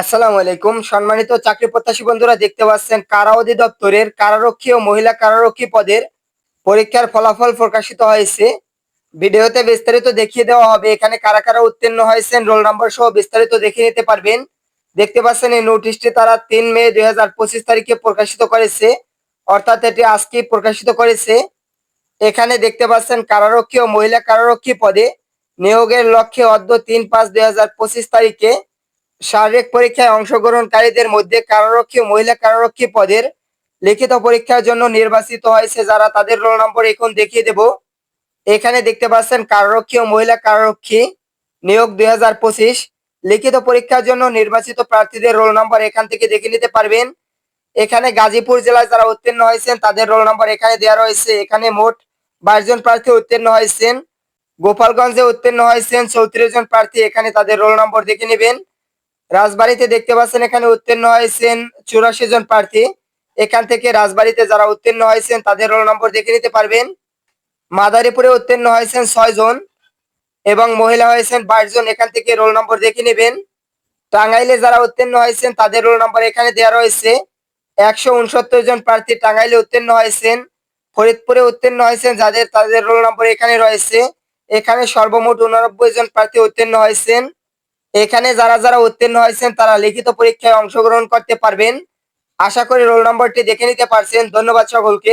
আসসালামু আলাইকুম। সম্মানিত চাকরি প্রত্যাশী বন্ধুরা, দেখতে পাচ্ছেন কারা অধিদপ্তরের কারারক্ষী ও মহিলা কারারক্ষী পদের পরীক্ষার ফলাফল প্রকাশিত হয়েছে। ভিডিওতে বিস্তারিত দেখিয়ে দেওয়া হবে। এখানে কারা কারা উত্তীর্ণ হয়েছেন, রোল নাম্বার সহ বিস্তারিত দেখে নিতে পারবেন। দেখতে পাচ্ছেন এই নোটিশটি তারা তিন মে দুই তারিখে প্রকাশিত করেছে। অর্থাৎ এটি আজকে প্রকাশিত করেছে। এখানে দেখতে পাচ্ছেন কারারক্ষী ও মহিলা কারারক্ষী পদে নিয়োগের লক্ষ্যে অদ্য তিন পাঁচ দুই তারিখে শারীরিক পরীক্ষায় অংশগ্রহণকারীদের মধ্যে কারারক্ষী মহিলা কারারক্ষী পদের লিখিত পরীক্ষার জন্য নির্বাচিত হয়েছে যারা তাদের রোল নম্বর এখন দেখিয়ে দেব। এখানে দেখতে পাচ্ছেন কারারক্ষী ও মহিলা কারারক্ষী নিয়োগ দুই হাজার পঁচিশ। লিখিত পরীক্ষার জন্য নির্বাচিত প্রার্থীদের রোল নম্বর এখান থেকে দেখে নিতে পারবেন। এখানে গাজীপুর জেলায় যারা উত্তীর্ণ হয়েছেন, তাদের রোল নম্বর এখানে দেওয়া রয়েছে। এখানে মোট বাইশ জন প্রার্থী উত্তীর্ণ হয়েছেন। গোপালগঞ্জে উত্তীর্ণ হয়েছেন চৌত্রিশ জন প্রার্থী। এখানে তাদের রোল নম্বর দেখে নেবেন। রাজবাড়িতে দেখতে পাচ্ছেন এখানে উত্তীর্ণ হয়েছেন চুরাশি জন প্রার্থী। এখান থেকে রাজবাড়িতে যারা উত্তীর্ণ হয়েছেন, তাদের রোল নম্বর দেখে নিতে পারবেন। মাদারীপুরে উত্তীর্ণ হয়েছেন ছয় জন এবং মহিলা হয়েছেন বাইশ জন। এখান থেকে রোল নম্বর দেখে নেবেন। টাঙ্গাইলে যারা উত্তীর্ণ হয়েছেন, তাদের রোল নম্বর এখানে দেওয়া রয়েছে। একশো উনসত্তর জন প্রার্থী টাঙ্গাইলে উত্তীর্ণ হয়েছেন। ফরিদপুরে উত্তীর্ণ হয়েছেন, যাদের, তাদের রোল নম্বর এখানে রয়েছে। এখানে সর্বমোট উননব্বই জন প্রার্থী উত্তীর্ণ হয়েছেন। এখানে যারা যারা উত্তীর্ণ হয়েছেন, তারা লিখিত পরীক্ষায় অংশগ্রহণ করতে পারবেন। আশা করি রোল নম্বরটি দেখে নিতে পারছেন। ধন্যবাদ সকলকে।